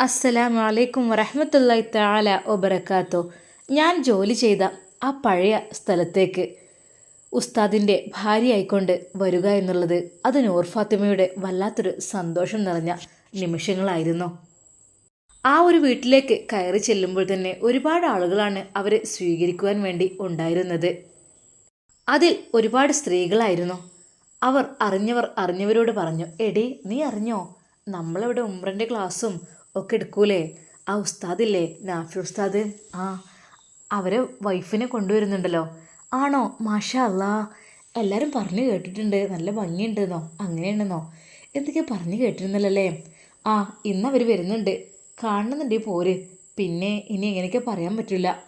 അസ്സലാമു വലൈക്കും വറഹമത്തല്ലായി താല ഒബറക്കാത്തോ ഞാൻ ജോലി ചെയ്ത ആ പഴയ സ്ഥലത്തേക്ക് ഉസ്താദിന്റെ ഭാര്യയായിക്കൊണ്ട് വരിക എന്നുള്ളത് അത് നൂർ ഫാത്തിമയുടെ വല്ലാത്തൊരു സന്തോഷം നിറഞ്ഞ നിമിഷങ്ങളായിരുന്നു. ആ ഒരു വീട്ടിലേക്ക് കയറി ചെല്ലുമ്പോൾ തന്നെ ഒരുപാട് ആളുകളാണ് അവരെ സ്വീകരിക്കുവാൻ വേണ്ടി ഉണ്ടായിരുന്നത്. അതിൽ ഒരുപാട് സ്ത്രീകളായിരുന്നു. അവർ അറിഞ്ഞവർ അറിഞ്ഞവരോട് പറഞ്ഞു എടി നീ അറിഞ്ഞോ? നമ്മളിവിടെ ഉമ്രന്റെ ക്ലാസ്സും ഒക്കെ എടുക്കൂലേ? ആ ഉസ്താദില്ലേ? നാഫി ഉസ്താദ്? ആ അവരെ വൈഫിനെ കൊണ്ടുവരുന്നുണ്ടല്ലോ. ആണോ? മാഷ അല്ലാ എല്ലാവരും പറഞ്ഞു കേട്ടിട്ടുണ്ട്. നല്ല ഭംഗിയുണ്ടെന്നോ? അങ്ങനെയുണ്ടെന്നോ എന്തൊക്കെയാ പറഞ്ഞു കേട്ടിരുന്നല്ലേ ആ ഇന്ന് അവർ വരുന്നുണ്ട്. കാണുന്നുണ്ടേ പോര്. പിന്നെ ഇനി എങ്ങനെയൊക്കെ പറയാൻ പറ്റില്ല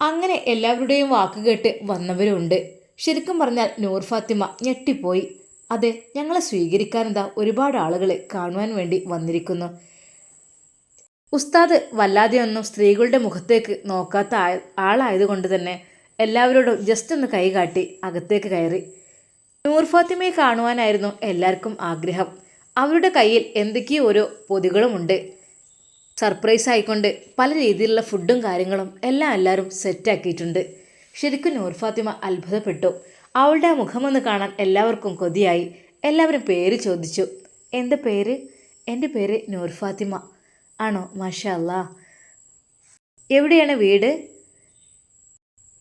അങ്ങനെ എല്ലാവരുടെയും വാക്ക് കേട്ട് വന്നവരുണ്ട്. ശരിക്കും പറഞ്ഞാൽ നൂർ ഫാത്തിമ ഞെട്ടിപ്പോയി. അതെ ഞങ്ങളെ സ്വീകരിക്കാനെന്താ ഒരുപാട് ആളുകളെ കാണുവാൻ വേണ്ടി വന്നിരിക്കുന്നു. ഉസ്താദ് വല്ലാതെയൊന്നും സ്ത്രീകളുടെ മുഖത്തേക്ക് നോക്കാത്ത ആളായതുകൊണ്ട് തന്നെ എല്ലാവരോടും ജസ്റ്റ് ഒന്ന് കൈ കാട്ടി അകത്തേക്ക് കയറി. നൂർ ഫാത്തിമയെ കാണുവാനായിരുന്നു എല്ലാവർക്കും ആഗ്രഹം. അവരുടെ കയ്യിൽ എന്തൊക്കെയോ ഓരോ പൊതികളുമുണ്ട്. സർപ്രൈസ് ആയിക്കൊണ്ട് പല രീതിയിലുള്ള ഫുഡും കാര്യങ്ങളും എല്ലാം എല്ലാവരും സെറ്റാക്കിയിട്ടുണ്ട് ശരിക്കും നൂർ ഫാത്തിമ അത്ഭുതപ്പെട്ടു. അവളുടെ മുഖമൊന്ന് കാണാൻ എല്ലാവർക്കും കൊതിയായി. എല്ലാവരും പേര് ചോദിച്ചു. എന്റെ പേര്? എന്റെ പേര് നൂർ ഫാത്തിമ. ആണോ? മാഷാ അല്ലാ എവിടെയാണ് വീട്?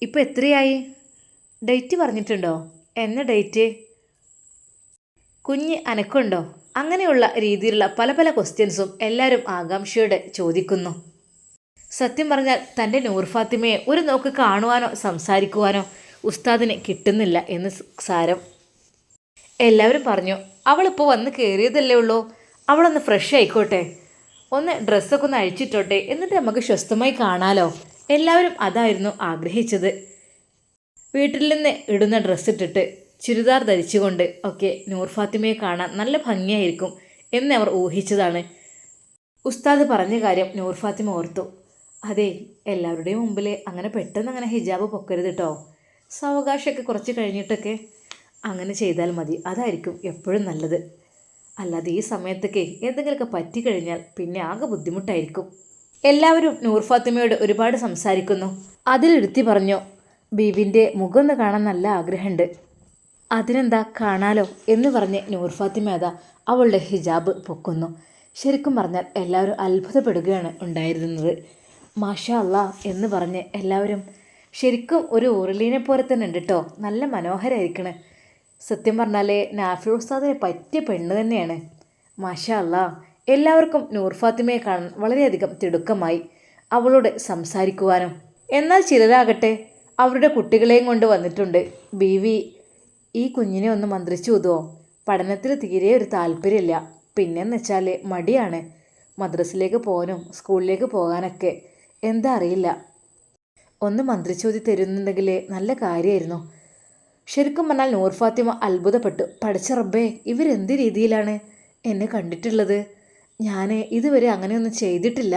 ഇപ്പോൾ എത്രയായി? ഡേറ്റ് പറഞ്ഞിട്ടുണ്ടോ? എന്ന ഡേറ്റ്? കുഞ്ഞ് അനക്കുണ്ടോ? അങ്ങനെയുള്ള രീതിയിലുള്ള പല പല ക്വസ്റ്റ്യൻസും എല്ലാവരും ആകാംക്ഷയോടെ ചോദിക്കുന്നു. സത്യം പറഞ്ഞാൽ തന്റെ നൂർ ഫാത്തിമയെ ഒരു നോക്ക് കാണുവാനോ സംസാരിക്കുവാനോ ഉസ്താദിന് കിട്ടുന്നില്ല എന്ന് സാരം എല്ലാവരും പറഞ്ഞു അവളിപ്പോൾ വന്ന് കയറിയതല്ലേ ഉള്ളൂ? അവളൊന്ന് ഫ്രഷ് ആയിക്കോട്ടെ. ഒന്ന് ഡ്രസ്സൊക്കെ ഒന്ന് അഴിച്ചിട്ടോട്ടെ എന്നിട്ട് നമുക്ക് സ്വസ്ഥമായി കാണാലോ. എല്ലാവരും അതായിരുന്നു ആഗ്രഹിച്ചത്. വീട്ടിൽ നിന്ന് ഇടുന്ന ഡ്രസ്സ് ഇട്ടിട്ട് ചുരിദാർ ധരിച്ചുകൊണ്ട് ഒക്കെ നൂർ ഫാത്തിമയെ കാണാൻ നല്ല ഭംഗിയായിരിക്കും എന്ന് അവർ ഊഹിച്ചതാണ്. ഉസ്താദ് പറഞ്ഞ കാര്യം നൂർ ഫാത്തിമ ഓർത്തു. അതെ എല്ലാവരുടെയും മുമ്പിൽ അങ്ങനെ പെട്ടെന്ന് അങ്ങനെ ഹിജാബ് പൊക്കരുത് കേട്ടോ സാവകാശമൊക്കെ കുറച്ച് കഴിഞ്ഞിട്ടൊക്കെ അങ്ങനെ ചെയ്താൽ മതി. അതായിരിക്കും എപ്പോഴും നല്ലത്. അല്ലാതെ ഈ സമയത്തൊക്കെ എന്തെങ്കിലുമൊക്കെ പറ്റിക്കഴിഞ്ഞാൽ പിന്നെ ആകെ ബുദ്ധിമുട്ടായിരിക്കും. എല്ലാവരും നൂർ ഫാത്തിമയോട് ഒരുപാട് സംസാരിക്കുന്നു. അതിലെടുത്തി പറഞ്ഞു ബീവിന്റെ മുഖം ഒന്ന് കാണാൻ നല്ല ആഗ്രഹമുണ്ട്. അതിനെന്താ കാണാലോ? എന്ന് പറഞ്ഞ് നൂർ ഫാത്തിമ അതാ അവളുടെ ഹിജാബ് പൊക്കുന്നു. ശരിക്കും പറഞ്ഞാൽ എല്ലാവരും അത്ഭുതപ്പെടുകയാണ് ഉണ്ടായിരുന്നത്. മാഷ അല്ല എന്ന് പറഞ്ഞ് എല്ലാവരും ശരിക്കും ഒരു ഉരുളീനെ പോലെ തന്നെ ഉണ്ട് കേട്ടോ നല്ല മനോഹരമായിരിക്കണ് സത്യം പറഞ്ഞാൽ നാഫി ഉസ്താദിനെ പറ്റിയ പെണ്ണ് തന്നെയാണ്. മാഷാ എല്ലാവർക്കും നൂർ ഫാത്തിമയെ കാണാൻ വളരെയധികം തിടുക്കമായി അവളോട് സംസാരിക്കുവാനും. എന്നാൽ ചിലരാകട്ടെ അവരുടെ കുട്ടികളെയും കൊണ്ട് വന്നിട്ടുണ്ട്. ബീവി ഈ കുഞ്ഞിനെ ഒന്ന് മന്ത്രിച്ചു ഊതുവോ? പഠനത്തിൽ തീരെ ഒരു താല്പര്യമില്ല. പിന്നെന്ന് വെച്ചാൽ മടിയാണ്. മദ്രസിലേക്ക് പോകാനും സ്കൂളിലേക്ക് പോകാനൊക്കെ. എന്താ അറിയില്ല. ഒന്ന് മന്ത്രിച്ചോതി തരുന്നുണ്ടെങ്കിൽ നല്ല കാര്യമായിരുന്നു ശരിക്കും പറഞ്ഞാൽ നൂർ ഫാത്തിമ അത്ഭുതപ്പെട്ടു. പഠിച്ച റബ്ബേ ഇവരെന്ത് രീതിയിലാണ് എന്നെ കണ്ടിട്ടുള്ളത്? ഞാൻ ഇതുവരെ അങ്ങനെയൊന്നും ചെയ്തിട്ടില്ല.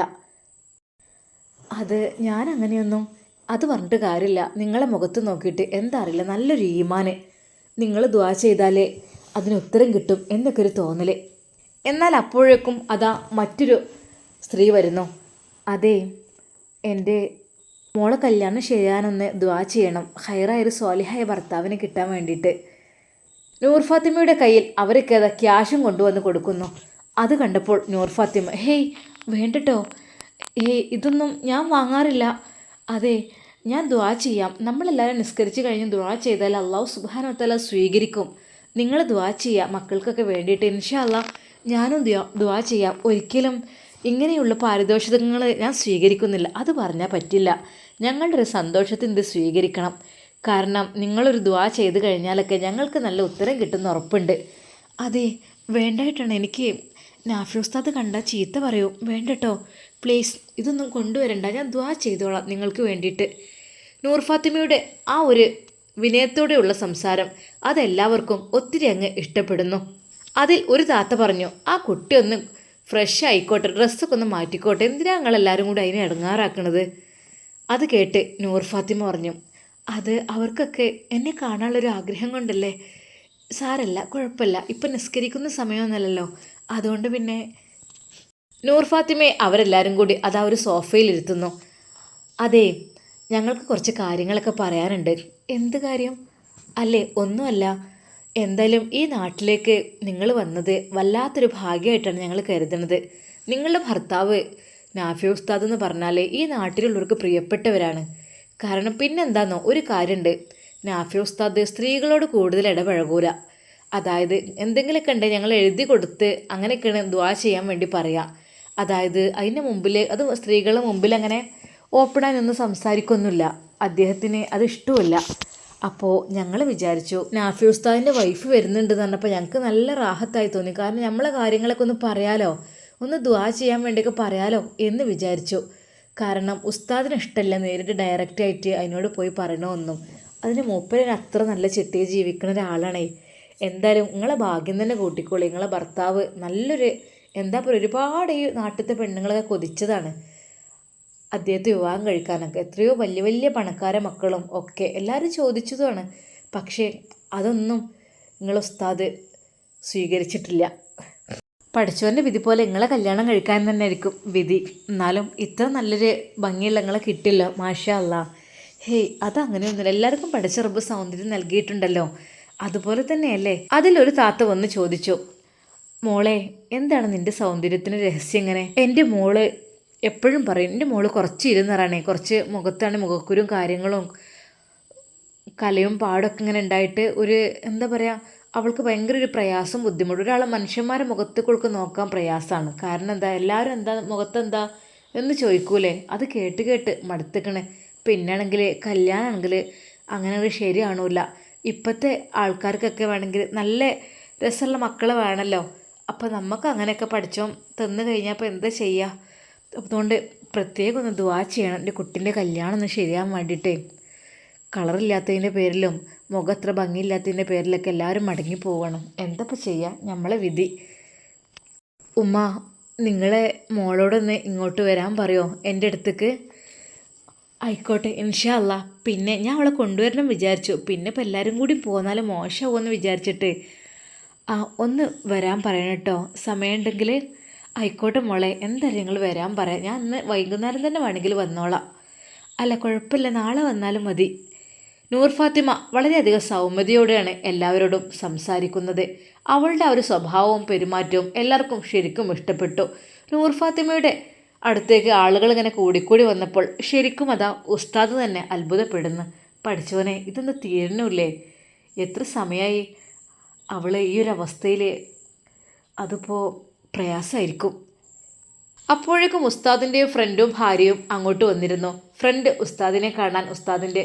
അത് ഞാൻ അങ്ങനെയൊന്നും അത് പറഞ്ഞിട്ട് കാര്യമില്ല. നിങ്ങളെ മുഖത്ത് നോക്കിയിട്ട് എന്താ അറിയില്ല. നല്ലൊരു ഈമാന്. നിങ്ങൾ ദ്വാ ചെയ്താലേ അതിന് ഉത്തരം കിട്ടും എന്നൊക്കെ ഒരു തോന്നൽ എന്നാൽ അപ്പോഴേക്കും അതാ മറ്റൊരു സ്ത്രീ വരുന്നു. അതെ എന്റെ മോളെ കല്യാണം ചെയ്യാനൊന്ന് ദ്വാ ചെയ്യണം. ഹൈറായൊരു സ്വാലിഹായ ഭർത്താവിനെ കിട്ടാൻ വേണ്ടിയിട്ട്. നൂർ ഫാത്തിമയുടെ കയ്യിൽ അവരൊക്കെ അത് ക്യാഷും കൊണ്ടുവന്ന് കൊടുക്കുന്നു. അത് കണ്ടപ്പോൾ നൂർ ഫാത്തിമ ഹേയ് വേണ്ടട്ടോ. ഏയ് ഇതൊന്നും ഞാൻ വാങ്ങാറില്ല. അതെ ഞാൻ ദ്വാ ചെയ്യാം. നമ്മളെല്ലാവരും നിസ്കരിച്ച് കഴിഞ്ഞ് ദ്വാ ചെയ്താൽ അള്ളാഹു സുബാനോത്തല സ്വീകരിക്കും. നിങ്ങൾ ദ്വാ ചെയ്യുക മക്കൾക്കൊക്കെ വേണ്ടിയിട്ട്. ഇൻഷാ അല്ല ഞാനും ദ്വാ ചെയ്യാം. ഒരിക്കലും ഇങ്ങനെയുള്ള പാരിതോഷികങ്ങൾ ഞാൻ സ്വീകരിക്കുന്നില്ല. അത് പറഞ്ഞാൽ പറ്റില്ല. ഞങ്ങളുടെ ഒരു സന്തോഷത്തിന് ഇത് സ്വീകരിക്കണം? കാരണം നിങ്ങളൊരു ദ്വാ ചെയ്ത് കഴിഞ്ഞാലൊക്കെ ഞങ്ങൾക്ക് നല്ല ഉത്തരം കിട്ടുന്ന ഉറപ്പുണ്ട്. അതെ വേണ്ടായിട്ടാണ് എനിക്ക് നാഫി കണ്ടാൽ ചീത്ത പറയൂ. വേണ്ടട്ടോ. പ്ലീസ് ഇതൊന്നും കൊണ്ടുവരണ്ട. ഞാൻ ദ്വാ ചെയ്തോളാം നിങ്ങൾക്ക് വേണ്ടിയിട്ട്. നൂർ ഫാത്തിമയുടെ ആ ഒരു വിനയത്തോടെയുള്ള സംസാരം അതെല്ലാവർക്കും ഒത്തിരി അങ്ങ് ഇഷ്ടപ്പെടുന്നു. അതിൽ ഒരു താത്ത പറഞ്ഞു ആ കുട്ടി ഒന്ന് ഫ്രഷ് ആയിക്കോട്ടെ ഡ്രസ്സൊക്കെ ഒന്ന് മാറ്റിക്കോട്ടെ. എന്തിനാ ഞങ്ങളെല്ലാവരും കൂടി അതിനെ ഇടങ്ങാറാക്കണത്? അത് കേട്ട് നൂർ ഫാത്തിമ പറഞ്ഞു അത് അവർക്കൊക്കെ എന്നെ കാണാനുള്ളൊരു ആഗ്രഹം കൊണ്ടല്ലേ? സാരല്ല കുഴപ്പമില്ല. ഇപ്പം നിസ്കരിക്കുന്ന സമയമൊന്നുമല്ലല്ലോ. അതുകൊണ്ട് പിന്നെ നൂർ ഫാത്തിമയെ അവരെല്ലാവരും കൂടി അതാ ഒരു സോഫയിലിരുത്തുന്നു അതെ ഞങ്ങൾക്ക് കുറച്ച് കാര്യങ്ങളൊക്കെ പറയാനുണ്ട്. എന്ത് കാര്യം? അല്ലേ ഒന്നുമല്ല. എന്തായാലും ഈ നാട്ടിലേക്ക് നിങ്ങൾ വന്നത് വല്ലാത്തൊരു ഭാഗ്യമായിട്ടാണ് ഞങ്ങൾ കരുതുന്നത്. നിങ്ങളുടെ ഭർത്താവ് നാഫി ഉസ്താദ് എന്ന് പറഞ്ഞാൽ ഈ നാട്ടിലുള്ളവർക്ക് പ്രിയപ്പെട്ടവരാണ്. കാരണം പിന്നെന്താണെന്നോ ഒരു കാര്യമുണ്ട്. നാഫി ഉസ്താദ് സ്ത്രീകളോട് കൂടുതൽ ഇടപഴകൂല. അതായത് എന്തെങ്കിലുമൊക്കെ ഉണ്ടെങ്കിൽ ഞങ്ങൾ എഴുതി കൊടുത്ത് അങ്ങനെയൊക്കെയാണ് ദ്വാ ചെയ്യാൻ വേണ്ടി പറയാം. അതായത് അതിന്റെ മുമ്പിൽ അത് സ്ത്രീകളുടെ മുമ്പിൽ അങ്ങനെ ഓപ്പണായി നിന്ന് സംസാരിക്കൊന്നുമില്ല. അദ്ദേഹത്തിന് അത് ഇഷ്ടവുമില്ല. അപ്പോൾ ഞങ്ങൾ വിചാരിച്ചു നാഫി ഉസ്താദിന്റെ വൈഫ് വരുന്നുണ്ട് എന്ന് പറഞ്ഞപ്പോൾ ഞങ്ങൾക്ക് നല്ല റാഹത്തായി തോന്നി. കാരണം നമ്മളെ കാര്യങ്ങളൊക്കെ ഒന്ന് പറയാലോ ഒന്ന് ദ്വാ ചെയ്യാൻ വേണ്ടിയൊക്കെ പറയാലോ എന്ന് വിചാരിച്ചു. കാരണം ഉസ്താദിന് ഇഷ്ടമല്ല നേരിട്ട് ഡയറക്റ്റ് ആയിട്ട് അതിനോട് പോയി പറയണമെന്നും അതിന് മൂപ്പരൻ അത്ര നല്ല ചിട്ടയിൽ ജീവിക്കുന്ന ഒരാളാണേ. എന്തായാലും നിങ്ങളെ ഭാഗ്യം തന്നെ കൂട്ടിക്കോളി. നിങ്ങളെ ഭർത്താവ് നല്ലൊരു എന്താ പറയുക ഒരുപാട് ഈ നാട്ടിലത്തെ പെണ്ണുങ്ങളൊക്കെ കൊതിച്ചതാണ്. അദ്ദേഹത്തെ വിവാഹം കഴിക്കാനൊക്കെ എത്രയോ വലിയ വലിയ പണക്കാര മക്കളും ഒക്കെ എല്ലാവരും ചോദിച്ചതുമാണ്. പക്ഷേ അതൊന്നും നിങ്ങൾ ഉസ്താദ് സ്വീകരിച്ചിട്ടില്ല. പഠിച്ചവന്റെ വിധി പോലെ നിങ്ങളെ കല്യാണം കഴിക്കാൻ തന്നെ ആയിരിക്കും വിധി. എന്നാലും ഇത്ര നല്ലൊരു ഭംഗിയുള്ള നിങ്ങളെ കിട്ടില്ല മാഷാ അല്ല. ഹേയ് അതങ്ങനെയൊന്നുമില്ല എല്ലാവർക്കും പഠിച്ച റബ്ബ് സൗന്ദര്യം നൽകിയിട്ടുണ്ടല്ലോ. അതുപോലെ തന്നെയല്ലേ? അതിലൊരു താത്ത വന്ന് ചോദിച്ചു മോളെ എന്താണ് നിന്റെ സൗന്ദര്യത്തിന് രഹസ്യം ഇങ്ങനെ? എന്റെ മോൾ എപ്പോഴും പറയും എന്റെ മോൾ കുറച്ച് ഇരുന്നറാണേ കുറച്ച് മുഖത്താണ് മുഖക്കുരും കാര്യങ്ങളും കലയും പാടൊക്കെ ഇങ്ങനെ ഉണ്ടായിട്ട് ഒരു എന്താ പറയുക അവൾക്ക് ഭയങ്കര ഒരു പ്രയാസം ബുദ്ധിമുട്ട്. ഒരാളെ മനുഷ്യന്മാരെ മുഖത്തേക്കൊക്കെ നോക്കാൻ പ്രയാസമാണ്. കാരണം എന്താ എല്ലാവരും എന്താ മുഖത്തെന്താ എന്ന് ചോദിക്കൂലേ? അത് കേട്ട് കേട്ട് മടുത്തിക്കണേ. പിന്നാണെങ്കിൽ കല്യാണമാണെങ്കിൽ അങ്ങനെ ഒരു ശരിയാണൂല ഇപ്പോഴത്തെ ആൾക്കാർക്കൊക്കെ വേണമെങ്കിൽ നല്ല രസമുള്ള മക്കളെ വേണമല്ലോ. അപ്പോൾ നമുക്ക് അങ്ങനെയൊക്കെ പഠിച്ചോ തന്നു കഴിഞ്ഞാൽ അപ്പോൾ എന്താ ചെയ്യുക അതുകൊണ്ട് പ്രത്യേകം ഒന്ന് ദുവാ ചെയ്യണം. എന്റെ കുട്ടീന്റെ കല്യാണം ഒന്ന് ശരിയാകാൻ വേണ്ടിയിട്ടേ. കളറില്ലാത്തതിന്റെ പേരിലും മുഖത്ര ഭംഗിയില്ലാത്തതിന്റെ പേരിലൊക്കെ എല്ലാവരും മടങ്ങി പോകണം എന്തപ്പോൾ ചെയ്യുക നമ്മളെ വിധി. ഉമ്മ നിങ്ങളെ മോളോടൊന്ന് ഇങ്ങോട്ട് വരാൻ പറയോ? എന്റെ അടുത്തേക്ക്. ആയിക്കോട്ടെ ഇൻഷാ അല്ല പിന്നെ ഞാൻ അവളെ കൊണ്ടുവരണം വിചാരിച്ചു. പിന്നെ ഇപ്പം എല്ലാവരും കൂടി പോന്നാലും മോശമാവുമെന്ന് വിചാരിച്ചിട്ട്. ആ ഒന്ന് വരാൻ പറയണം കേട്ടോ. സമയമുണ്ടെങ്കിൽ ആയിക്കോട്ടെ മോളെ എന്തായാലും നിങ്ങൾ വരാൻ പറയാം. ഞാൻ ഇന്ന് വൈകുന്നേരം തന്നെ വേണമെങ്കിൽ വന്നോളാം. അല്ല കുഴപ്പമില്ല. നാളെ വന്നാലും മതി. നൂർ ഫാത്തിമ വളരെയധികം സൗമ്യതയോടെയാണ് എല്ലാവരോടും സംസാരിക്കുന്നത്. അവളുടെ ആ ഒരു സ്വഭാവവും പെരുമാറ്റവും എല്ലാവർക്കും ശരിക്കും ഇഷ്ടപ്പെട്ടു. നൂർ ഫാത്തിമയുടെ അടുത്തേക്ക് ആളുകൾ ഇങ്ങനെ കൂടിക്കൂടി വന്നപ്പോൾ ശരിക്കും അതാ ഉസ്താദ് തന്നെ അത്ഭുതപ്പെടുന്നു. പഠിച്ചവനെ ഇതൊന്നും തീരണമില്ലേ എത്ര സമയമായി അവൾ ഈ ഒരു അവസ്ഥയിൽ അതിപ്പോൾ പ്രയാസമായിരിക്കും. അപ്പോഴേക്കും ഉസ്താദിന്റെ ഫ്രണ്ടും ഭാര്യയും അങ്ങോട്ട് വന്നിരുന്നു. ഫ്രണ്ട് ഉസ്താദിനെ കാണാൻ ഉസ്താദിന്റെ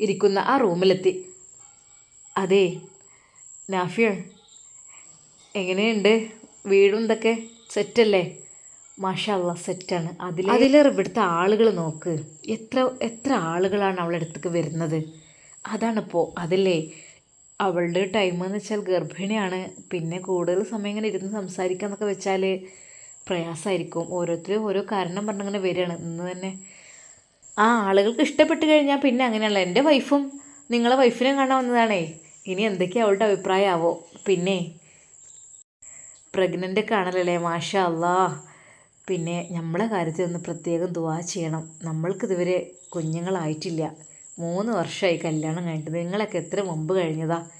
ഇരിക്കുന്ന ആ റൂമിലെത്തി. അതെ നാഫിയ എങ്ങനെയുണ്ട്? വീടും ഇതൊക്കെ സെറ്റല്ലേ? മാഷല്ല സെറ്റാണ്. അതിൽ അതിലേറെ ഇവിടുത്തെ ആളുകൾ നോക്ക്. എത്ര എത്ര ആളുകളാണ് അവളുടെ അടുത്തേക്ക് വരുന്നത്? അതാണിപ്പോൾ അതല്ലേ. അവളുടെ ടൈം എന്ന് വെച്ചാൽ ഗർഭിണിയാണ്. പിന്നെ കൂടുതൽ സമയം ഇങ്ങനെ ഇരുന്ന് സംസാരിക്കുക എന്നൊക്കെ വെച്ചാൽ പ്രയാസമായിരിക്കും ഓരോരുത്തരും ഓരോ കാരണം പറഞ്ഞങ്ങനെ വരികയാണ്. ഇന്ന് തന്നെ ആ ആളുകൾക്ക് ഇഷ്ടപ്പെട്ട് കഴിഞ്ഞാൽ പിന്നെ അങ്ങനെയല്ല. എന്റെ വൈഫും നിങ്ങളെ വൈഫിനെ കാണാൻ വന്നതാണേ. ഇനി എന്തൊക്കെയാണ് അവളുടെ അഭിപ്രായമാവോ പിന്നെ പ്രഗ്നന്റ് കാണലല്ലേ മാഷ അല്ലാ പിന്നെ നമ്മളെ കാര്യത്തിൽ ഒന്ന് പ്രത്യേകം ദുവാ ചെയ്യണം. നമ്മൾക്കിതുവരെ കുഞ്ഞുങ്ങളായിട്ടില്ല. മൂന്ന് വർഷമായി കല്യാണം കഴിഞ്ഞിട്ട് നിങ്ങളൊക്കെ എത്ര മുമ്പ് കഴിഞ്ഞതാ?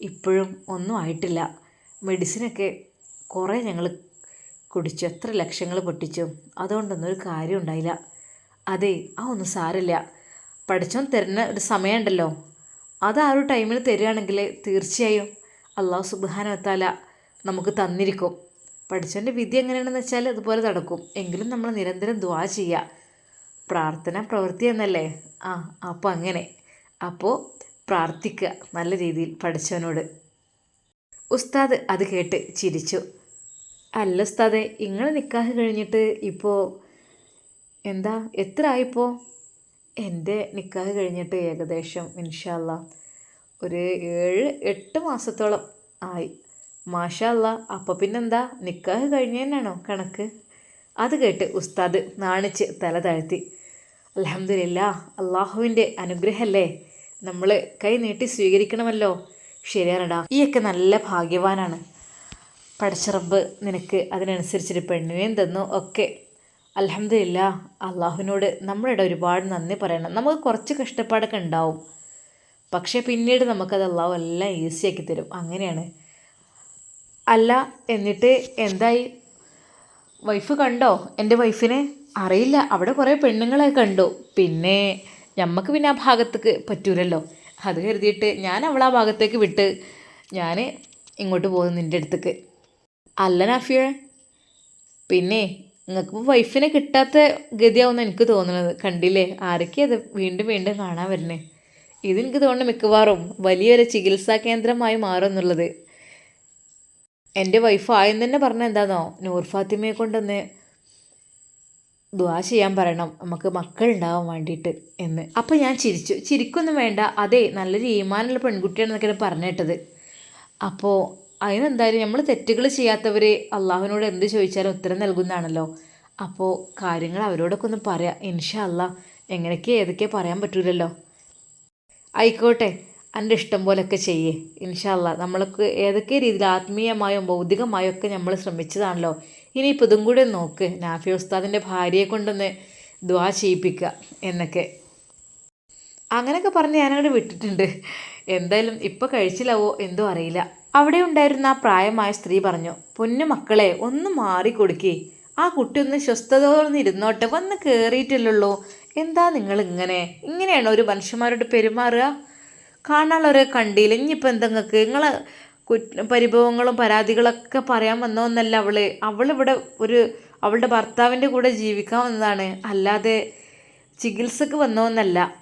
ഇപ്പോഴും ഒന്നും ആയിട്ടില്ല. മെഡിസിനൊക്കെ കുറേ ഞങ്ങൾ കുടിച്ചു. എത്ര ലക്ഷങ്ങൾ പൊട്ടിച്ചു. അതുകൊണ്ടൊന്നും ഒരു കാര്യം ഉണ്ടായില്ല. അതെ ആ ഒന്നും സാരില്ല പഠിച്ചോൻ തരുന്ന ഒരു സമയമുണ്ടല്ലോ. അത് ആ ഒരു ടൈമിൽ തരികയാണെങ്കിൽ തീർച്ചയായും അള്ളാഹു സുബാനത്താല നമുക്ക് തന്നിരിക്കും. പഠിച്ചവന്റെ വിധി എങ്ങനെയാണെന്ന് വെച്ചാൽ അതുപോലെ നടക്കും. എങ്കിലും നമ്മൾ നിരന്തരം ദ്വാ ചെയ്യുക. പ്രാർത്ഥന പ്രവൃത്തി എന്നല്ലേ? ആ അപ്പോൾ അങ്ങനെ. അപ്പോൾ പ്രാർത്ഥിക്കുക നല്ല രീതിയിൽ പഠിച്ചവനോട്. ഉസ്താദ് അത് കേട്ട് ചിരിച്ചു. അല്ല ഉസ്താദെ നിങ്ങൾ നിക്കാഹ് കഴിഞ്ഞിട്ട് ഇപ്പോൾ എന്താ? എത്ര ആയിപ്പോൾ എന്റെ നിക്കാഹ് കഴിഞ്ഞിട്ട് ഏകദേശം ഇൻഷാല്ല ഒരു ഏഴ് എട്ട് മാസത്തോളം ആയി. മാഷല്ല അപ്പോൾ പിന്നെന്താ? നിക്കാഹ് കഴിഞ്ഞ തന്നെയാണോ കണക്ക്? അത് കേട്ട് ഉസ്താദ് നാണിച്ച് തല താഴ്ത്തി. അലഹമില്ല അള്ളാഹുവിന്റെ അനുഗ്രഹമല്ലേ നമ്മൾ കൈ നീട്ടി സ്വീകരിക്കണമല്ലോ? ശരിയാണടാ. ഈയൊക്കെ നല്ല ഭാഗ്യവാനാണ്. പടച്ചിറമ്പ് നിനക്ക് അതിനനുസരിച്ചൊരു പെണ്ണിനെയും തന്നു. ഒക്കെ അലഹമില്ല അള്ളാഹുവിനോട് നമ്മളിടെ ഒരുപാട് നന്ദി പറയണം. നമുക്ക് കുറച്ച് കഷ്ടപ്പാടൊക്കെ ഉണ്ടാവും. പക്ഷേ പിന്നീട് നമുക്കത് അള്ളാഹു എല്ലാം ഈസിയാക്കി തരും. അങ്ങനെയാണ്. അല്ല എന്നിട്ട് എന്തായി? വൈഫ് കണ്ടോ? എന്റെ വൈഫിനെ? അറിയില്ല. അവിടെ കുറേ പെണ്ണുങ്ങളെ കണ്ടു. പിന്നെ ഞമ്മക്ക് പിന്നെ ആ ഭാഗത്തേക്ക് പറ്റൂലല്ലോ. അത് കരുതിയിട്ട് ഞാൻ അവളെ ആ ഭാഗത്തേക്ക് വിട്ട് ഞാൻ ഇങ്ങോട്ട് പോകുന്നു നിന്റെ അടുത്തേക്ക്. അല്ല നഫിയ? പിന്നെ നിങ്ങൾക്ക് വൈഫിനെ കിട്ടാത്ത ഗതിയാവുമെന്ന് എനിക്ക് തോന്നുന്നത് കണ്ടില്ലേ? ആരൊക്കെ അത് വീണ്ടും വീണ്ടും കാണാൻ വരണേ ഇതെനിക്ക് തോന്നുന്നു മിക്കവാറും വലിയൊരു ചികിത്സാ കേന്ദ്രമായി മാറും എന്നുള്ളത് എന്റെ വൈഫ് ആയെന്ന് തന്നെ പറഞ്ഞ എന്താണോ നൂർ ഫാത്തിമയെ കൊണ്ടൊന്ന് ദ്വാ ചെയ്യാൻ പറയണം. നമുക്ക് മക്കൾ ഉണ്ടാവാൻ വേണ്ടിയിട്ട് എന്ന്. അപ്പോൾ ഞാൻ ചിരിച്ചു. ചിരിക്കൊന്നും വേണ്ട. അതെ നല്ലൊരു ഈമാനുള്ള പെൺകുട്ടിയാണെന്നൊക്കെയാണ് പറഞ്ഞിട്ടത്. അപ്പോൾ അതിനെന്തായാലും നമ്മൾ തെറ്റുകൾ ചെയ്യാത്തവർ അള്ളാഹുവിനോട് എന്ത് ചോദിച്ചാലും ഉത്തരം നൽകുന്നതാണല്ലോ. അപ്പോൾ കാര്യങ്ങൾ അവരോടൊക്കെ ഒന്ന് പറയാം. ഇൻഷാ അല്ല എങ്ങനെയൊക്കെ ഏതൊക്കെ പറയാൻ പറ്റൂലല്ലോ. ആയിക്കോട്ടെ എന്റെ ഇഷ്ടം പോലെയൊക്കെ ചെയ്യേ. ഇൻഷാ ഇൻഷാല്ല നമ്മൾക്ക് ഏതൊക്കെ രീതിയിൽ ആത്മീയമായോ ഭൗതികമായോ ഒക്കെ നമ്മൾ ശ്രമിച്ചതാണല്ലോ. ഇനിയിപ്പോൾ ഇതും കൂടെ നോക്ക്. നാഫി ഉസ്താദിന്റെ ഭാര്യയെ കൊണ്ടൊന്ന് ദ്വാ ചെയ്യിപ്പിക്കുക എന്നൊക്കെ. അങ്ങനെയൊക്കെ പറഞ്ഞ് ഞാനങ്ങോട്ട് വിട്ടിട്ടുണ്ട്. എന്തായാലും ഇപ്പോൾ കഴിച്ചില്ലാവോ എന്തോ അറിയില്ല. അവിടെ ഉണ്ടായിരുന്ന ആ പ്രായമായ സ്ത്രീ പറഞ്ഞു പൊന്നു മക്കളെ ഒന്ന് മാറിക്കൊടുക്കേ ആ കുട്ടി ഒന്ന് സ്വസ്ഥതയോടൊന്ന് ഇരുന്നോട്ടെ. വന്ന് കയറിയിട്ടില്ലല്ലോ എന്താ നിങ്ങൾ ഇങ്ങനെ ഇങ്ങനെയാണോ ഒരു മനുഷ്യന്മാരോട് പെരുമാറുക? കാണാനുള്ളവരെ കണ്ടില്ല. ഇനിയിപ്പോൾ എന്തെങ്ങൾക്ക് നിങ്ങൾ പരിഭവങ്ങളും പരാതികളൊക്കെ പറയാൻ വന്നോന്നല്ല അവൾ അവളിവിടെ ഒരു അവളുടെ ഭർത്താവിന്റെ കൂടെ ജീവിക്കാൻ വന്നതാണ്. അല്ലാതെ ചികിത്സക്ക് വന്നോന്നല്ല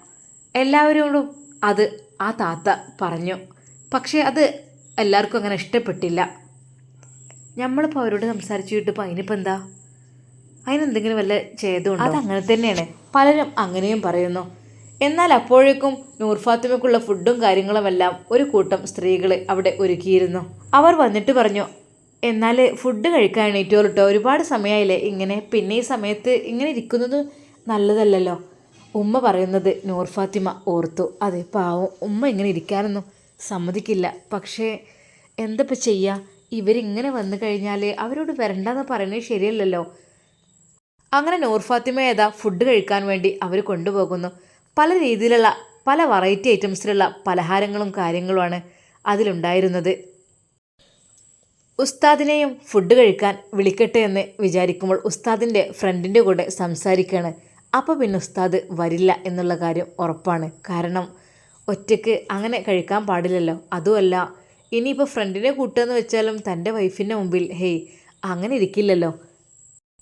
എല്ലാവരോടും അത് ആ താത്ത പറഞ്ഞു. പക്ഷേ അത് എല്ലാവർക്കും അങ്ങനെ ഇഷ്ടപ്പെട്ടില്ല. നമ്മളിപ്പോൾ അവരോട് സംസാരിച്ചു കിട്ടിപ്പോൾ അതിനിപ്പോൾ എന്താ? അതിനെന്തെങ്കിലും വല്ല ഛേദമുണ്ടോ അത് അങ്ങനെ തന്നെയാണ്. പലരും അങ്ങനെയും പറയുന്നു. എന്നാൽ അപ്പോഴേക്കും നൂർ ഫാത്തിമയ്ക്കുള്ള ഫുഡും കാര്യങ്ങളുമെല്ലാം ഒരു കൂട്ടം സ്ത്രീകൾ അവിടെ ഒരുക്കിയിരുന്നു. അവർ വന്നിട്ട് പറഞ്ഞു എന്നാൽ ഫുഡ് കഴിക്കാൻ എണീറ്റോളിട്ടോ. ഒരുപാട് സമയമായില്ലേ ഇങ്ങനെ പിന്നെ ഈ സമയത്ത് ഇങ്ങനെ ഇരിക്കുന്നത് നല്ലതല്ലല്ലോ. ഉമ്മ പറയുന്നത് നൂർ ഫാത്തിമ ഓർത്തു. അതെ പാവം. ഉമ്മ ഇങ്ങനെ ഇരിക്കാനൊന്നും സമ്മതിക്കില്ല. പക്ഷേ എന്തപ്പോൾ ചെയ്യുക ഇവരിങ്ങനെ വന്നു കഴിഞ്ഞാൽ അവരോട് വരണ്ടെന്ന് പറയുന്നത് ശരിയല്ലല്ലോ. അങ്ങനെ നൂർ ഫാത്തിമ ഏതാ ഫുഡ് കഴിക്കാൻ വേണ്ടി അവർ കൊണ്ടുപോകുന്നു. പല രീതിയിലുള്ള പല വെറൈറ്റി ഐറ്റംസിലുള്ള പലഹാരങ്ങളും കാര്യങ്ങളുമാണ് അതിലുണ്ടായിരുന്നത്. ഉസ്താദിനെയും ഫുഡ് കഴിക്കാൻ വിളിക്കട്ടെ എന്ന് വിചാരിക്കുമ്പോൾ ഉസ്താദിന്റെ ഫ്രണ്ടിന്റെ കൂടെ സംസാരിക്കുകയാണ് അപ്പോൾ പിന്നെ ഉസ്താദ് വരില്ല എന്നുള്ള കാര്യം ഉറപ്പാണ്. കാരണം ഒറ്റയ്ക്ക് അങ്ങനെ കഴിക്കാൻ പാടില്ലല്ലോ. അതുമല്ല ഇനിയിപ്പോൾ ഫ്രണ്ടിനെ കൂട്ടുകയെന്ന് വെച്ചാലും തന്റെ വൈഫിന്റെ മുമ്പിൽ ഹേയ് അങ്ങനെ ഇരിക്കില്ലല്ലോ.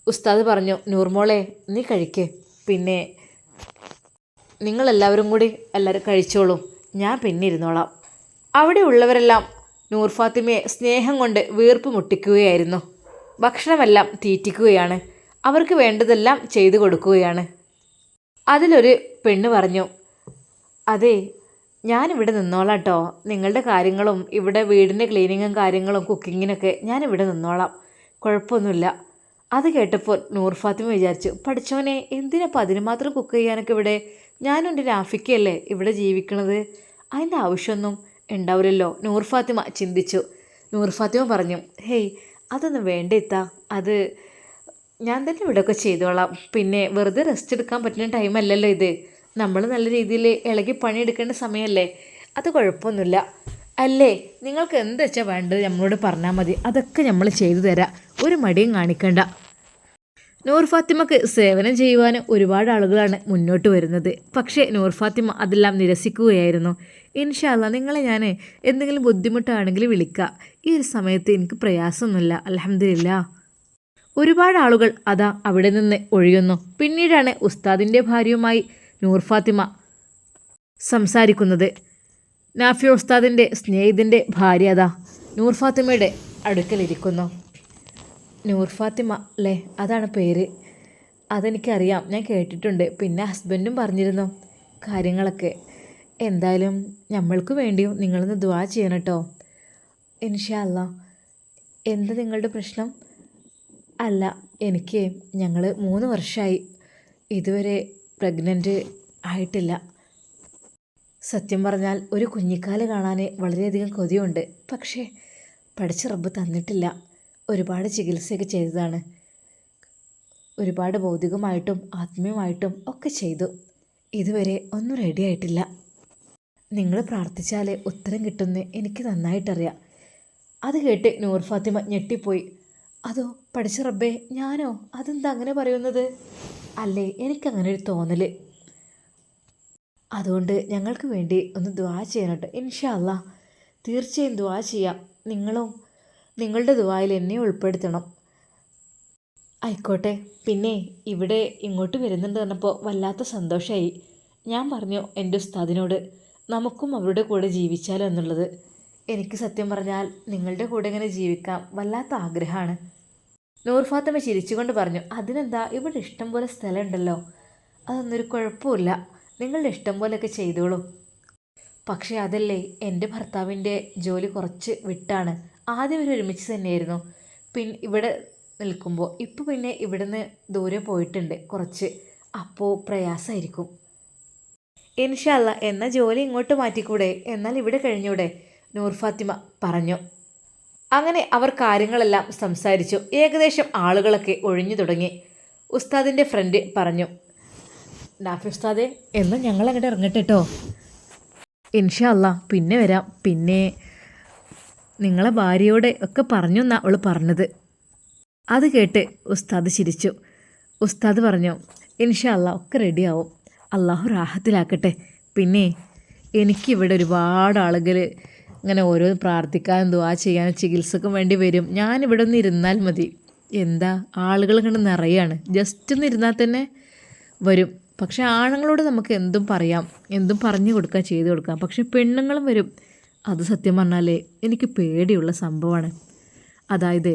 ഉസ്താദ് പറഞ്ഞു നൂർമോളെ നീ കഴിക്കേ. പിന്നെ നിങ്ങളെല്ലാവരും കൂടി എല്ലാവരും കഴിച്ചോളൂ. ഞാൻ പിന്നെ ഇരുന്നോളാം. അവിടെ ഉള്ളവരെല്ലാം നൂർ ഫാത്തിമയെ സ്നേഹം കൊണ്ട് വീർപ്പ് മുട്ടിക്കുകയായിരുന്നു. ഭക്ഷണമെല്ലാം തീറ്റിക്കുകയാണ്. അവർക്ക് വേണ്ടതെല്ലാം ചെയ്തു കൊടുക്കുകയാണ്. അതിലൊരു പെണ്ണ് പറഞ്ഞു അതെ ഞാനിവിടെ നിന്നോളാം കേട്ടോ നിങ്ങളുടെ കാര്യങ്ങളും ഇവിടെ വീടിന്റെ ക്ലീനിങ്ങും കാര്യങ്ങളും കുക്കിങ്ങിനൊക്കെ ഞാനിവിടെ നിന്നോളാം. കുഴപ്പമൊന്നുമില്ല. അത് കേട്ടപ്പോൾ നൂർ ഫാത്തിമ വിചാരിച്ചു പഠിച്ചവനെ എന്തിനപ്പോൾ അതിന് മാത്രം കുക്ക് ചെയ്യാനൊക്കെ ഇവിടെ ഞാനും എന്റെ രാഫിക്കയല്ലേ ഇവിടെ ജീവിക്കണത്? അതിന്റെ ആവശ്യമൊന്നും ഉണ്ടാവില്ലല്ലോ. നൂർ ഫാത്തിമ ചിന്തിച്ചു. നൂർ ഫാത്തിമ പറഞ്ഞു ഹേയ് അതൊന്നും വേണ്ട ഇത്താ? അത് ഞാൻ തന്നെ ഇവിടെയൊക്കെ ചെയ്തോളാം. പിന്നെ വെറുതെ റെസ്റ്റ് എടുക്കാൻ പറ്റുന്ന ടൈമല്ലല്ലോ ഇത്. നമ്മൾ നല്ല രീതിയിൽ ഇളകി പണിയെടുക്കേണ്ട സമയമല്ലേ അത് കുഴപ്പമൊന്നുമില്ല. അല്ലേ? നിങ്ങൾക്ക് എന്താ വേണ്ടത് നമ്മളോട് പറഞ്ഞാൽ മതി. അതൊക്കെ നമ്മൾ ചെയ്തു തരാം. ഒരു മടിയും കാണിക്കണ്ട. നൂർ ഫാത്തിമക്ക് സേവനം ചെയ്യുവാൻ ഒരുപാട് ആളുകളാണ് മുന്നോട്ട് വരുന്നത്. പക്ഷേ നൂർ ഫാത്തിമ അതെല്ലാം നിരസിക്കുകയായിരുന്നു. ഇൻഷാല്ല നിങ്ങളെ ഞാൻ എന്തെങ്കിലും ബുദ്ധിമുട്ടാണെങ്കിൽ വിളിക്കുക ഈ ഒരു സമയത്ത് എനിക്ക് പ്രയാസമൊന്നുമില്ല. അലഹമില്ല ഒരുപാട് ആളുകൾ അതാ അവിടെ നിന്ന് ഒഴിയുന്നു. പിന്നീടാണ് ഉസ്താദിന്റെ ഭാര്യയുമായി നൂർ ഫാത്തിമ സംസാരിക്കുന്നത്. നാഫി ഉസ്താദിന്റെ സ്നേഹിതന്റെ ഭാര്യ അതാ നൂർ ഫാത്തിമയുടെ അടുക്കലിരിക്കുന്നു. നൂർ ഫാത്തിമ അല്ലേ അതാണ് പേര്. അതെനിക്കറിയാം. ഞാൻ കേട്ടിട്ടുണ്ട്. പിന്നെ ഹസ്ബൻഡും പറഞ്ഞിരുന്നു കാര്യങ്ങളൊക്കെ. എന്തായാലും നമ്മൾക്ക് വേണ്ടിയും നിങ്ങളൊന്ന് ദ്വാ ചെയ്യണം കേട്ടോ ഇൻഷാല്ല എന്താ നിങ്ങളുടെ പ്രശ്നം? അല്ല എനിക്ക് ഞങ്ങൾ മൂന്ന് വർഷമായി ഇതുവരെ പ്രഗ്നന്റ് ആയിട്ടില്ല. സത്യം പറഞ്ഞാൽ ഒരു കുഞ്ഞിക്കാൽ കാണാൻ വളരെയധികം കൊതിയുണ്ട്. പക്ഷേ പഠിച്ച റബ്ബ് തന്നിട്ടില്ല. ഒരുപാട് ചികിത്സയൊക്കെ ചെയ്തതാണ്. ഒരുപാട് ഭൗതികമായിട്ടും ആത്മീയമായിട്ടും ഒക്കെ ചെയ്തു. ഇതുവരെ ഒന്നും റെഡി ആയിട്ടില്ല. നിങ്ങൾ പ്രാർത്ഥിച്ചാലേ ഉത്തരം കിട്ടുമെന്ന് എനിക്ക് നന്നായിട്ടറിയാം. അത് കേട്ട് നൂർ ഫാത്തിമ ഞെട്ടിപ്പോയി. അതോ പഠിച്ച റബ്ബേ ഞാനോ? അതെന്താ അങ്ങനെ പറയുന്നത്? അല്ലേ എനിക്കങ്ങനെ ഒരു തോന്നൽ അതുകൊണ്ട് ഞങ്ങൾക്ക് വേണ്ടി ഒന്ന് ദ്വാ ചെയ്യണട്ടോ ഇൻഷാ അല്ലാ തീർച്ചയായും ദ്വാ ചെയ്യാം. നിങ്ങളും നിങ്ങളുടെ ദുവായിൽ എന്നെ ഉൾപ്പെടുത്തണം. ആയിക്കോട്ടെ. പിന്നെ ഇവിടെ ഇങ്ങോട്ട് വരുന്നുണ്ട് പറഞ്ഞപ്പോൾ വല്ലാത്ത സന്തോഷമായി ഞാൻ പറഞ്ഞു എന്റെ ഉസ്താദിനോട് നമുക്കും അവരുടെ കൂടെ ജീവിച്ചാലോ എന്നുള്ളത്. എനിക്ക് സത്യം പറഞ്ഞാൽ നിങ്ങളുടെ കൂടെ ഇങ്ങനെ ജീവിക്കാം വല്ലാത്ത ആഗ്രഹമാണ്. നൂർ ഫാത്തിമ ചിരിച്ചുകൊണ്ട് പറഞ്ഞു അതിനെന്താ? ഇവിടെ ഇഷ്ടം പോലെ സ്ഥലമുണ്ടല്ലോ. അതൊന്നൊരു കുഴപ്പമില്ല നിങ്ങളുടെ ഇഷ്ടം പോലെയൊക്കെ ചെയ്തോളൂ. പക്ഷേ അതല്ലേ എന്റെ ഭർത്താവിന്റെ ജോലി കുറച്ച് വിട്ടാണ്. ആദ്യം ഇവർ ഒരുമിച്ച് തന്നെയായിരുന്നു. പിൻ ഇവിടെ നിൽക്കുമ്പോൾ ഇപ്പോൾ പിന്നെ ഇവിടുന്ന് ദൂരെ പോയിട്ടുണ്ട് കുറച്ച്. അപ്പോൾ പ്രയാസമായിരിക്കും ഇൻഷല്ല എന്ന ജോലി ഇങ്ങോട്ട് മാറ്റിക്കൂടെ? എന്നാൽ ഇവിടെ കഴിഞ്ഞൂടെ? നൂർ ഫാത്തിമ പറഞ്ഞു. അങ്ങനെ അവർ കാര്യങ്ങളെല്ലാം സംസാരിച്ചു. ഏകദേശം ആളുകളൊക്കെ ഒഴിഞ്ഞു തുടങ്ങി. ഉസ്താദിന്റെ ഫ്രണ്ട് പറഞ്ഞു നാഫി ഉസ്താദേ എന്നാൽ ഞങ്ങൾ അങ്ങോട്ട് ഇറങ്ങട്ടെ കേട്ടോ ഇൻഷാ അല്ലാ പിന്നെ വരാം. പിന്നെ നിങ്ങളെ ഭാര്യയോടെ ഒക്കെ പറഞ്ഞു എന്നാ അവൾ പറഞ്ഞത്. അത് കേട്ട് ഉസ്താദ് ചിരിച്ചു. ഉസ്താദ് പറഞ്ഞു ഇൻഷാ അല്ലാ ഒക്കെ റെഡിയാവും. അള്ളാഹു റാഹത്തിലാക്കട്ടെ. പിന്നെ എനിക്കിവിടെ ഒരുപാട് ആളുകൾ ഇങ്ങനെ ഓരോ പ്രാർത്ഥിക്കാനും ദുവാ ചെയ്യാനും ചികിത്സക്കും വേണ്ടി വരും. ഞാനിവിടെ ഒന്ന് ഇരുന്നാൽ മതി. എന്താ? ആളുകൾ ഇങ്ങനെ നിറയാണ്. ജസ്റ്റ് ഒന്ന് ഇരുന്നാൽ തന്നെ വരും. പക്ഷേ ആണുങ്ങളോട് നമുക്ക് എന്തും പറയാം. എന്തും പറഞ്ഞു കൊടുക്കാം ചെയ്തു കൊടുക്കാം. പക്ഷേ പെണ്ണുങ്ങളും വരും. അത് സത്യം പറഞ്ഞാലേ എനിക്ക് പേടിയുള്ള സംഭവമാണ്. അതായത്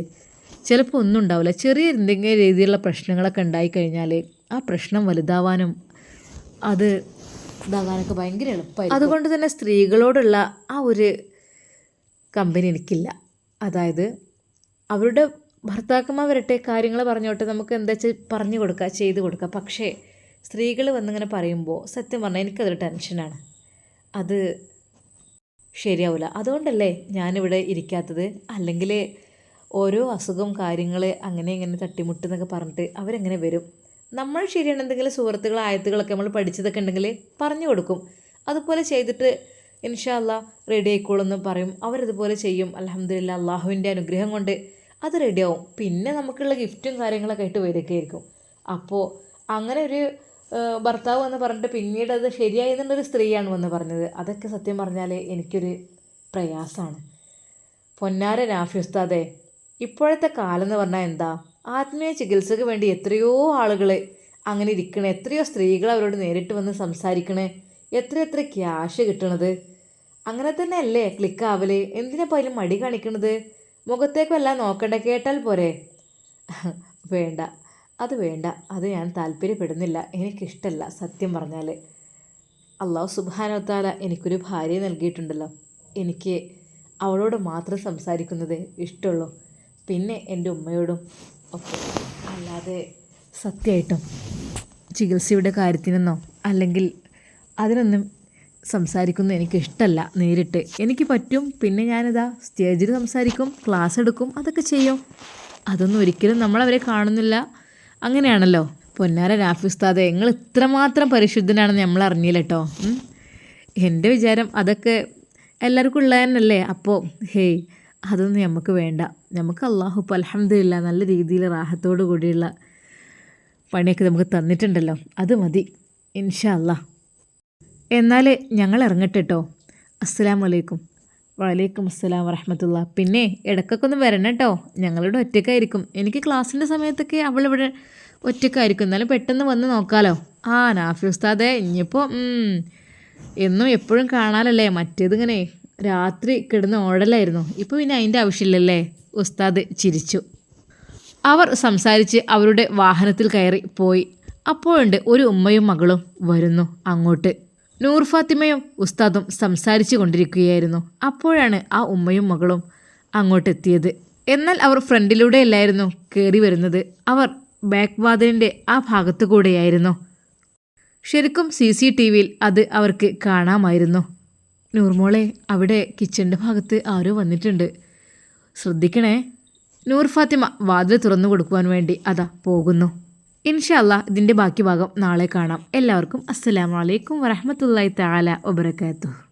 ചിലപ്പോൾ ഒന്നും ഉണ്ടാവില്ല ചെറിയ എന്തെങ്കിലും രീതിയിലുള്ള പ്രശ്നങ്ങളൊക്കെ ഉണ്ടായിക്കഴിഞ്ഞാൽ ആ പ്രശ്നം വലുതാവാനും അത് ഇതാകാനൊക്കെ ഭയങ്കര എളുപ്പമായി അതുകൊണ്ട് തന്നെ സ്ത്രീകളോടുള്ള ആ ഒരു കമ്പനി എനിക്കില്ല. അതായത് അവരുടെ ഭർത്താക്കന്മാർ വരട്ടെ കാര്യങ്ങൾ പറഞ്ഞോട്ടെ നമുക്ക് എന്താ വെച്ചാൽ പറഞ്ഞു കൊടുക്കുക ചെയ്ത് കൊടുക്കുക പക്ഷേ സ്ത്രീകൾ വന്നിങ്ങനെ പറയുമ്പോൾ സത്യം പറഞ്ഞാൽ എനിക്കതൊരു ടെൻഷനാണ്. അത് ശരിയാവില്ല അതുകൊണ്ടല്ലേ ഞാനിവിടെ ഇരിക്കാത്തത്? അല്ലെങ്കിൽ ഓരോ അസുഖം കാര്യങ്ങൾ അങ്ങനെ ഇങ്ങനെ തട്ടിമുട്ടെന്നൊക്കെ പറഞ്ഞിട്ട് അവരെങ്ങനെ വരും? നമ്മൾ ശരിയാണ് എന്തെങ്കിലും സുഹൃത്തുക്കൾ ആയത്തുകളൊക്കെ നമ്മൾ പഠിച്ചതൊക്കെ ഉണ്ടെങ്കിൽ പറഞ്ഞു കൊടുക്കും. അതുപോലെ ചെയ്തിട്ട് ഇൻഷാല്ല റെഡി ആയിക്കോളെന്ന് പറയും. അവരതുപോലെ ചെയ്യും. അലഹമ്മദില്ല അള്ളാഹുവിന്റെ അനുഗ്രഹം കൊണ്ട് അത് റെഡിയാവും പിന്നെ നമുക്കുള്ള ഗിഫ്റ്റും കാര്യങ്ങളൊക്കെ ആയിട്ട് വരികയായിരിക്കും അപ്പോൾ അങ്ങനെ ഒരു ഭർത്താവ് എന്ന് പറഞ്ഞിട്ട് പിന്നീട് അത് ശരിയായി എന്നുള്ളൊരു സ്ത്രീയാണ് വന്ന് പറഞ്ഞത്. അതൊക്കെ സത്യം പറഞ്ഞാൽ എനിക്കൊരു പ്രയാസമാണ് പൊന്നാര നാഫി ഉസ്താദേ ഇപ്പോഴത്തെ കാലം എന്ന് പറഞ്ഞാൽ എന്താ? ആത്മീയ ചികിത്സക്ക് വേണ്ടി എത്രയോ ആളുകൾ അങ്ങനെ ഇരിക്കണേ. എത്രയോ സ്ത്രീകൾ അവരോട് നേരിട്ട് വന്ന് സംസാരിക്കണേ. എത്ര എത്ര ക്യാഷ് കിട്ടണത്. അങ്ങനെ തന്നെ അല്ലേ ക്ലിക്കാവൽ എന്തിനാ അതിൽ മടി കാണിക്കണത്? മുഖത്തേക്കും എല്ലാം നോക്കണ്ട. കേട്ടാൽ പോരെ? വേണ്ട. അത് വേണ്ട അത് ഞാൻ താല്പര്യപ്പെടുന്നില്ല എനിക്കിഷ്ടമല്ല സത്യം പറഞ്ഞാൽ അള്ളാഹു സുബാനോത്താല എനിക്കൊരു ഭാര്യയെ നൽകിയിട്ടുണ്ടല്ലോ. എനിക്ക് അവളോട് മാത്രം സംസാരിക്കുന്നത് ഇഷ്ടമുള്ളൂ പിന്നെ എന്റെ ഉമ്മയോടും ഒക്കെ. അല്ലാതെ സത്യമായിട്ടും ചികിത്സയുടെ കാര്യത്തിനെന്നോ അല്ലെങ്കിൽ അതിനൊന്നും സംസാരിക്കുന്നത് എനിക്ക് ഇഷ്ടമല്ല നേരിട്ട്. എനിക്ക് പറ്റും പിന്നെ ഞാനിതാ സ്റ്റേജിൽ സംസാരിക്കും ക്ലാസ് എടുക്കും അതൊക്കെ ചെയ്യും. അതൊന്നും ഒരിക്കലും നമ്മളവരെ കാണുന്നില്ല. അങ്ങനെയാണല്ലോ. പൊന്നാര രാഫി ഉസ്താദെ നിങ്ങൾ ഇത്രമാത്രം പരിശുദ്ധനാണെന്ന് നമ്മൾ അറിഞ്ഞില്ല കേട്ടോ എന്റെ വിചാരം അതൊക്കെ എല്ലാവർക്കും ഉള്ളതന്നല്ലേ? അപ്പോൾ ഹേയ് അതൊന്നും നമുക്ക് വേണ്ട. നമുക്ക് അള്ളാഹു അലഹമില്ല നല്ല രീതിയിൽ റാഹത്തോടു കൂടിയുള്ള പണിയൊക്കെ നമുക്ക് തന്നിട്ടുണ്ടല്ലോ. അത് മതി ഇൻഷാ അല്ലാ എന്നാൽ ഞങ്ങൾ ഇറങ്ങട്ടെ കേട്ടോ അസ്സലാമു അലൈക്കും. വലൈക്കും അസ്സലാം വറഹമത്തുള്ള. പിന്നെ ഇടയ്ക്കൊക്കെ ഒന്ന് വരണം കേട്ടോ. ഞങ്ങളിവിടെ ഒറ്റയ്ക്കായിരിക്കും. എനിക്ക് ക്ലാസ്സിന്റെ സമയത്തൊക്കെ അവളിവിടെ ഒറ്റയ്ക്കായിരിക്കും. എന്നാലും പെട്ടെന്ന് വന്ന് നോക്കാലോ. ആ നാഫി ഉസ്താദെ ഇനിയിപ്പോൾ എന്നും എപ്പോഴും കാണാനല്ലേ മറ്റേതിങ്ങനെ രാത്രി കിടന്ന് ഓടലായിരുന്നു. ഇപ്പോൾ പിന്നെ അതിന്റെ ആവശ്യമില്ലല്ലേ? ഉസ്താദ് ചിരിച്ചു. അവർ സംസാരിച്ച് അവരുടെ വാഹനത്തിൽ കയറി പോയി. അപ്പോഴുണ്ട് ഒരു ഉമ്മയും മകളും വരുന്നു അങ്ങോട്ട്. നൂർ ഫാത്തിമയും ഉസ്താദും സംസാരിച്ചു കൊണ്ടിരിക്കുകയായിരുന്നു. അപ്പോഴാണ് ആ ഉമ്മയും മകളും അങ്ങോട്ടെത്തിയത്. എന്നാൽ അവർ ഫ്രണ്ടിലൂടെയല്ലായിരുന്നു കയറി വരുന്നത്. അവർ ബാക്ക് വാതിലിന്റെ ആ ഭാഗത്തു കൂടെയായിരുന്നു. ശരിക്കും സി സി ടി വിയിൽ അത് അവർക്ക് കാണാമായിരുന്നു. നൂർമോളെ അവിടെ കിച്ചന്റെ ഭാഗത്ത് ആരോ വന്നിട്ടുണ്ട്. ശ്രദ്ധിക്കണേ. നൂർ ഫാത്തിമ വാതിൽ തുറന്നു കൊടുക്കുവാൻ വേണ്ടി അതാ പോകുന്നു. ഇൻഷല്ല ഇതിന്റെ ബാക്കി ഭാഗം നാളെ കാണാം. എല്ലാവർക്കും അസ്സലാമലൈക്കും വറഹമത്തല്ലാ താല വബറകാതുഹു.